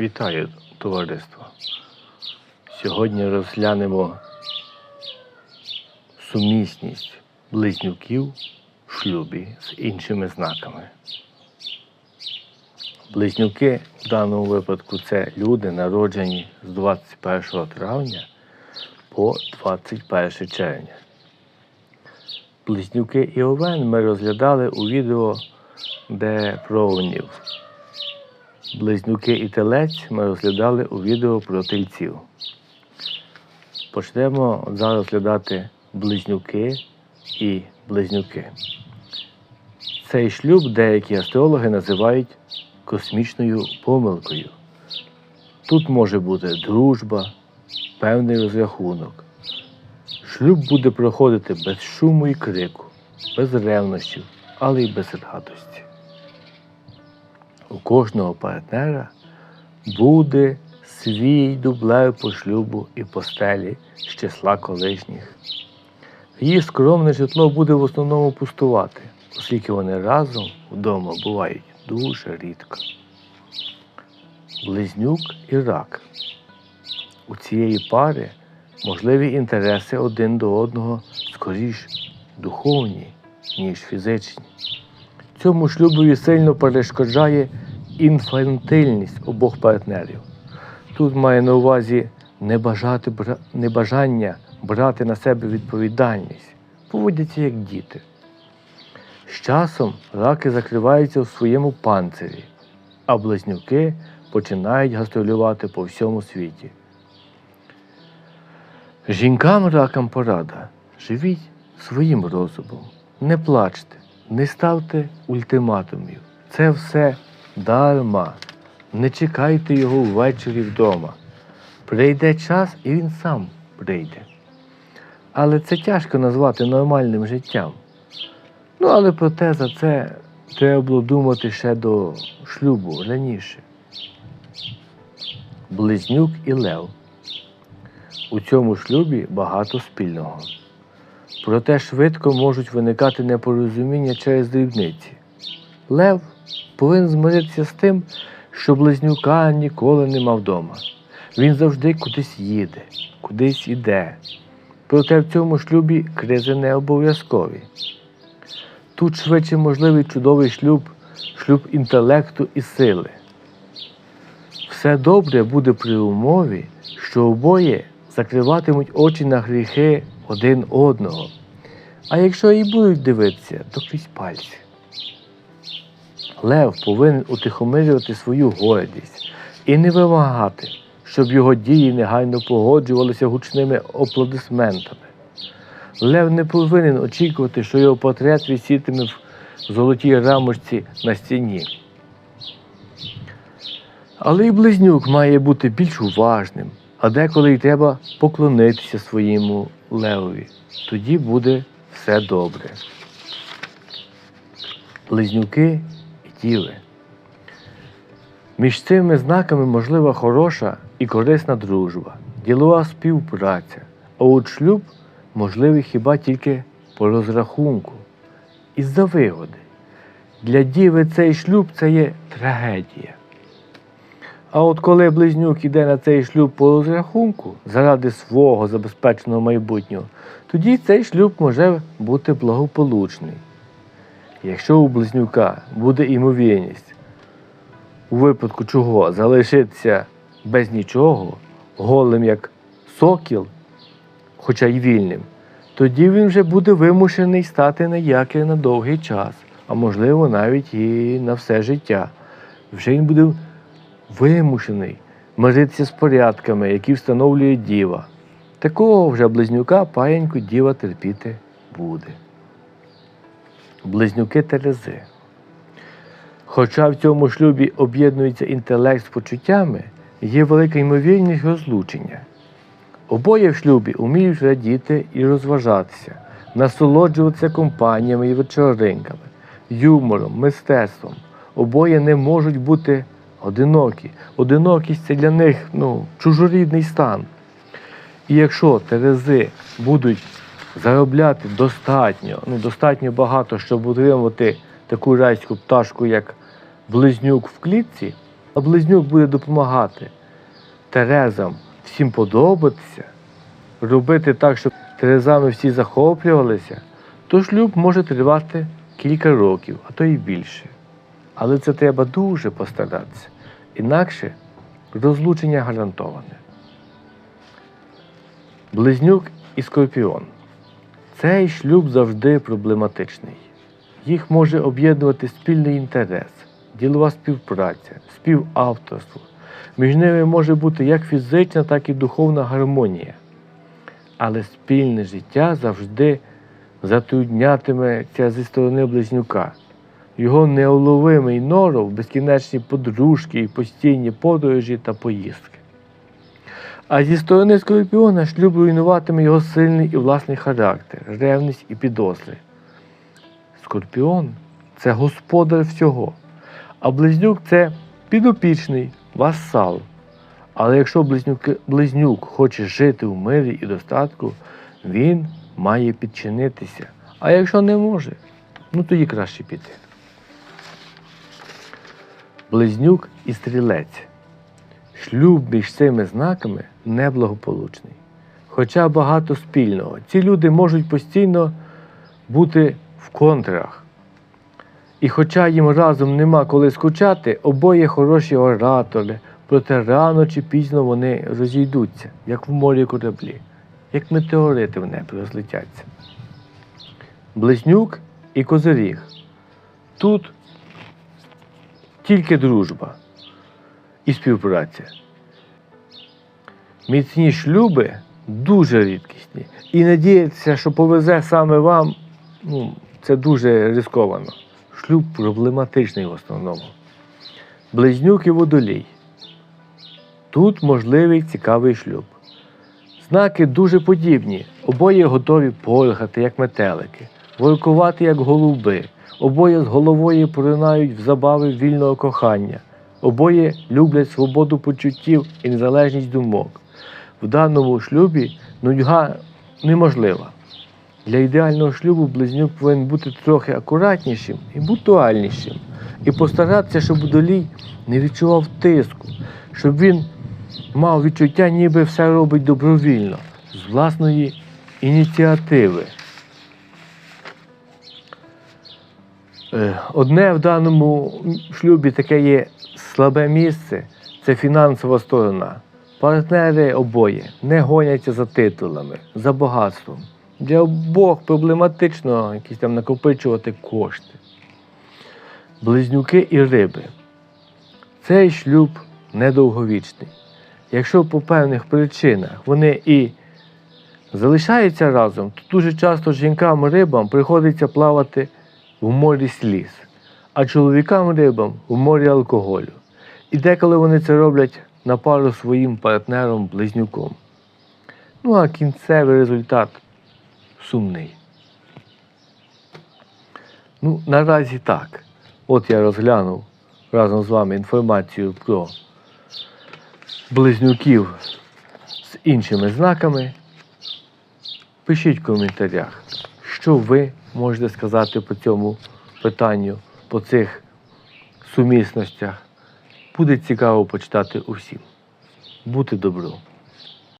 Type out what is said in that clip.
Вітаю, товариство. Сьогодні розглянемо сумісність близнюків в шлюбі з іншими знаками. Близнюки в даному випадку це люди, народжені з 21 травня по 21 червня. Близнюки і овен ми розглядали у відео, де про овнів. Близнюки і телець ми розглядали у відео про тельців. Почнемо зараз розглядати близнюки і близнюки. Цей шлюб деякі астрологи називають космічною помилкою. Тут може бути дружба, певний розрахунок. Шлюб буде проходити без шуму і крику, без ревнощів, але й без радості у кожного партнера буде свій дублер по шлюбу і постелі з числа колишніх. Її скромне житло буде в основному пустувати, оскільки вони разом вдома бувають дуже рідко. Близнюк і рак. У цієї пари можливі інтереси один до одного скоріш духовні, ніж фізичні. Цьому шлюбові сильно перешкоджає інфантильність обох партнерів. Тут має на увазі не бажати, небажання брати на себе відповідальність, поводяться як діти. З часом раки закриваються в своєму панцирі, а близнюки починають гастролювати по всьому світі. Жінкам ракам порада. Живіть своїм розумом, не плачте, не ставте ультиматумів. Це все дарма. Не чекайте його ввечері вдома. Прийде час і він сам прийде. Але це тяжко назвати нормальним життям. Ну, але проте за це треба було думати ще до шлюбу раніше. Близнюк і Лев. У цьому шлюбі багато спільного. Проте швидко можуть виникати непорозуміння через дрібниці. Лев повинен змиритися з тим, що близнюка ніколи нема вдома. Він завжди кудись їде, кудись іде. Проте в цьому шлюбі кризи не обов'язкові. Тут швидше можливий чудовий шлюб, шлюб інтелекту і сили. Все добре буде при умові, що обоє закриватимуть очі на гріхи один одного. А якщо і будуть дивитися, то крізь пальці. Лев повинен утихомирювати свою гордість і не вимагати, щоб його дії негайно погоджувалися гучними аплодисментами. Лев не повинен очікувати, що його портрет висітиме в золотій рамочці на стіні. Але і близнюк має бути більш уважним, а деколи й треба поклонитися своєму левові. Тоді буде все добре. Близнюки і діви. Між цими знаками можлива хороша і корисна дружба, ділова співпраця, а от шлюб можливий хіба тільки по розрахунку, із-за вигоди. Для діви цей шлюб це є трагедія. А от коли близнюк іде на цей шлюб по розрахунку заради свого забезпеченого майбутнього, тоді цей шлюб може бути благополучний. Якщо у близнюка буде імовірність, у випадку чого залишитися без нічого, голим як сокіл, хоча й вільним, тоді він вже буде вимушений стати на якір на довгий час, а можливо навіть і на все життя. Вже він буде вимушений миритися з порядками, які встановлює діва. Такого вже близнюка паєньку діва терпіти буде. Близнюки Терези. Хоча в цьому шлюбі об'єднується інтелект з почуттями, є велика ймовірність розлучення. Обоє в шлюбі уміють радіти і розважатися, насолоджуватися компаніями і вечоринками, юмором, мистецтвом. Обоє не можуть бути одинокі. Одинокість це для них ну, чужорідний стан. І якщо Терези будуть заробляти достатньо, ну достатньо багато, щоб утримувати таку райську пташку, як близнюк в клітці, а близнюк буде допомагати Терезам всім подобатися, робити так, щоб Терезами всі захоплювалися, то шлюб може тривати кілька років, а то й більше. Але це треба дуже постаратися. Інакше розлучення гарантоване. Близнюк і скорпіон. Цей шлюб завжди проблематичний. Їх може об'єднувати спільний інтерес, ділова співпраця, співавторство. Між ними може бути як фізична, так і духовна гармонія. Але спільне життя завжди затруднятиметься зі сторони близнюка. Його неуловимий норов, безкінечні подружки і постійні подорожі та поїздки. А зі сторони Скорпіона шлюб руйнуватиме його сильний і власний характер, ревність і підозри. Скорпіон це господар всього, а близнюк це підопічний, васал. Але якщо близнюк, близнюк хоче жити в мирі і достатку, він має підчинитися. А якщо не може, ну тоді краще піти. Близнюк і стрілець. Шлюб між цими знаками неблагополучний. Хоча багато спільного. Ці люди можуть постійно бути в контрах. І хоча їм разом нема коли скучати, обоє хороші оратори, проте рано чи пізно вони розійдуться, як в морі кораблі, як метеорити в небі розлетяться. Близнюк і козиріг. Тут тільки дружба і співпраця. Міцні шлюби дуже рідкісні. І надіятися, що повезе саме вам, ну, це дуже ризиковано. Шлюб проблематичний в основному. Близнюк і водолій. Тут можливий цікавий шлюб. Знаки дуже подібні. Обоє готові порхати, як метелики, воркувати, як голуби. Обоє з головою поринають в забави вільного кохання. Обоє люблять свободу почуттів і незалежність думок. В даному шлюбі нудьга неможлива. Для ідеального шлюбу близнюк повинен бути трохи акуратнішим і бутуальнішим. І постаратися, щоб водолій не відчував тиску, щоб він мав відчуття, ніби все робить добровільно, з власної ініціативи. Одне в даному шлюбі таке є слабе місце це фінансова сторона. Партнери обоє не гоняться за титулами, за багатством. Для обох проблематично якісь там накопичувати кошти. Близнюки і риби. Цей шлюб недовговічний. Якщо по певних причинах вони і залишаються разом, то дуже часто жінкам-рибам приходиться плавати в морі сліз, а чоловікам-рибам в морі алкоголю. І деколи вони це роблять на пару своїм партнером-близнюком. Ну а кінцевий результат сумний. Ну, наразі так. От я розглянув разом з вами інформацію про близнюків з іншими знаками. Пишіть в коментарях, що ви можете сказати по цьому питанню, по цих сумісностях. Буде цікаво почитати усім. Бути добру!